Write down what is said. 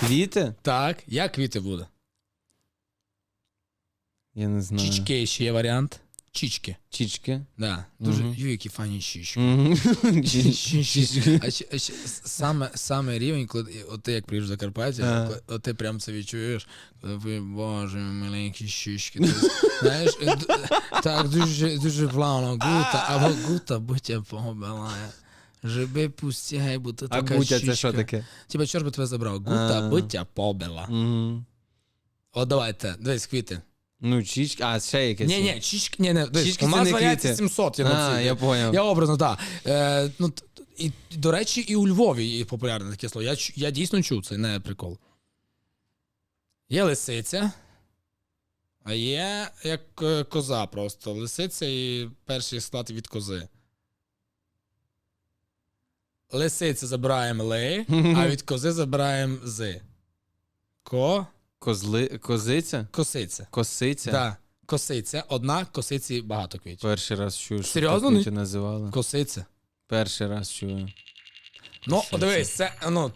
Квіти? Так, як квіти буде? Я не знаю. Чічки ще є варіант. Чічки. Чічки. Да. Дуже Мгм. ю, які фані чічки. Мгм. Чі- Чічки. А ще, а ще саме, саме рівень, коли от ти як приїжджаєш в Закарпаття, Ага. коли- от ти прям це відчуєш, коли ви, боже, маленькі щічки. Ти, знаєш, д- так дуже, дуже плавно. Гута, або гута, будь побила. Жиби пусті, гей, бо ти А така гутя це що таке? Типа, чорт би тебе забрав. Гута, будь побила. Мгм. От давайте, дивись, квіти. Ну, чічки, а ще якесь. Ні, ні, чічки, ні, не, дивись, Чічки у це нас не квіти. 700. Я, А, я поняв. я образно, так. Е, ну, т- і, до речі, і у Львові є популярне таке слово. Я, чу- я дійсно чув це, не прикол. Є лисиця, а є як е, коза просто. Лисиця і перший склад від кози. Лисиця забираємо ли, а від кози забираємо з. Ко. Козли... Козиця? Косиця. Косиця? Да. Косиця. Одна, косиці багато квітів. Перший раз чую, що Серйозно? так квіти називали. Косиця. Перший раз чую. Ну, дивись, це ну,